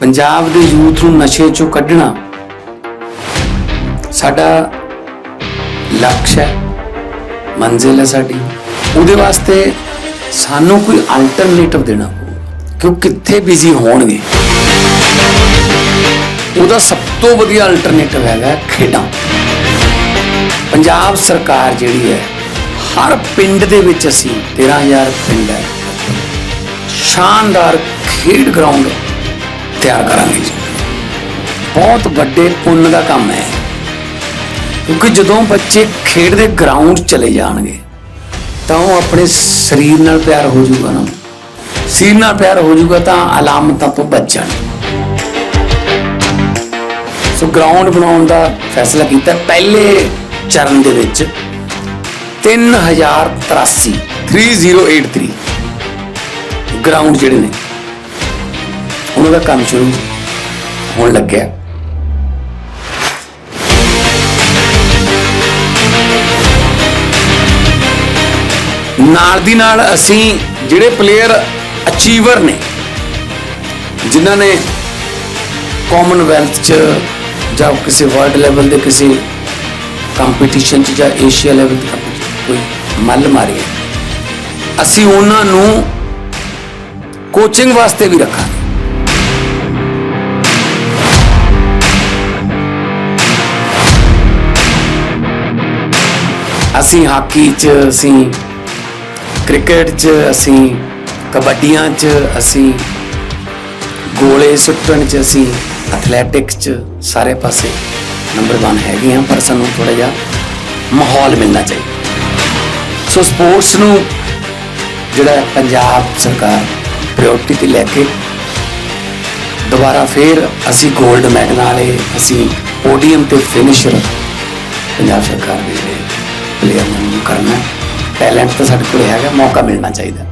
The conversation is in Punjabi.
ਪੰਜਾਬ ਦੇ ਯੂਥ ਨੂੰ ਨਸ਼ੇ ਚੋਂ ਕੱਢਣਾ ਸਾਡਾ ਲਕਸ਼ ਹੈ, ਮੰਜ਼ਿਲ ਹੈ ਸਾਡੀ। ਉਹਦੇ ਵਾਸਤੇ ਸਾਨੂੰ ਕੋਈ ਅਲਟਰਨੇਟਿਵ ਦੇਣਾ ਪਊ ਕਿ ਉਹ ਕਿੱਥੇ ਬਿਜ਼ੀ ਹੋਣਗੇ। ਉਹਦਾ ਸਭ ਤੋਂ ਵਧੀਆ ਅਲਟਰਨੇਟਿਵ ਹੈਗਾ ਖੇਡਾਂ। ਪੰਜਾਬ ਸਰਕਾਰ ਜਿਹੜੀ ਹੈ, ਹਰ ਪਿੰਡ ਦੇ ਵਿੱਚ ਅਸੀਂ 13000 ਪਿੰਡ ਹੈ। ਸ਼ਾਨਦਾਰ ਖੇਡ ਗਰਾਊਂਡ ਤਿਆਰ ਕਰਾਂਗੇ ਬਹੁਤ ਵੱਡੇ ਪੁੰਨ ਦਾ ਕੰਮ ਹੈ। ਕਿਉਂਕਿ ਜਦੋਂ ਬੱਚੇ ਖੇਡ ਦੇ ਗਰਾਊਂਡ ਚਲੇ ਜਾਣਗੇ, ਤਾਂ ਉਹ ਆਪਣੇ ਸਰੀਰ ਨਾਲ ਪਿਆਰ ਹੋ ਜਾਊਗਾ ਨਾ। ਸਰੀਰ ਨਾਲ ਪਿਆਰ ਹੋ ਜਾਊਗਾ ਤਾਂ ਅਲਾਮਤਾਂ ਤੋਂ ਬਚ ਜਾਣਗੇ। ਸੋ ਗਰਾਊਂਡ ਬਣਾਉਣ ਦਾ ਫੈਸਲਾ ਕੀਤਾ। ਪਹਿਲੇ ਚਰਨ ਦੇ ਵਿੱਚ 3083 3083 ਗਰਾਊਂਡ ਜਿਹੜੇ ਨੇ ਉਹਨਾਂ ਦਾ ਕੰਮ ਸ਼ੁਰੂ ਹੋਣ ਲੱਗਿਆ। ਨਾਲ ਦੀ ਨਾਲ ਅਸੀਂ ਜਿਹੜੇ ਪਲੇਅਰ ਅਚੀਵਰ ਨੇ ਜਿਨ੍ਹਾਂ ਨੇ ਕਾਮਨਵੈਲਥ ਚ ਜਾਂ ਕਿਸੇ ਵਰਲਡ ਲੈਵਲ ਦੇ ਕਿਸੇ ਕੰਪੀਟੀਸ਼ਨ ਚ ਜਾਂ ਏਸ਼ੀਆ ਲੈਵਲ ਤੇ ਕੋਈ ਮੱਲ ਮਾਰੀ ਅਸੀਂ ਉਹਨਾਂ ਨੂੰ ਕੋਚਿੰਗ ਵਾਸਤੇ ਵੀ ਰੱਖਾਂਗੇ। ਅਸੀਂ ਹਾਕੀ 'ਚ, ਅਸੀਂ ਕ੍ਰਿਕਟ 'ਚ, ਅਸੀਂ ਕਬੱਡੀਆਂ 'ਚ, ਅਸੀਂ ਗੋਲੇ ਸੁੱਟਣ 'ਚ, ਅਸੀਂ ਐਥਲੈਟਿਕਸ 'ਚ ਸਾਰੇ ਪਾਸੇ ਨੰਬਰ 1 ਹੈਗੇ ਆ, ਪਰ ਸਾਨੂੰ ਥੋੜਾ ਜਿਹਾ ਮਾਹੌਲ ਮਿਲਣਾ ਚਾਹੀਦਾ। ਸੋ ਸਪੋਰਟਸ ਨੂੰ ਜਿਹੜਾ ਪੰਜਾਬ ਸਰਕਾਰ ਪ੍ਰਾਇੋਰਟੀ ਤੇ ਲੈ ਕੇ ਦੁਬਾਰਾ ਫੇਰ ਅਸੀਂ 골ਡ ਮੈਡਲ ਵਾਲੇ, ਅਸੀਂ ਪੋਡੀਅਮ ਤੇ ਫਿਨਿਸ਼ਰ ਪੰਜਾਬ ਸਰਕਾਰ ਦੇ ਜਿਹੜੇ ਪਲੇਅਰ ਨੂੰ ਕਰਨਾ। ਟੈਲੈਂਟ ਤਾਂ ਸਾਡੇ ਕੋਲ ਹੈਗਾ, ਮੌਕਾ ਮਿਲਣਾ ਚਾਹੀਦਾ।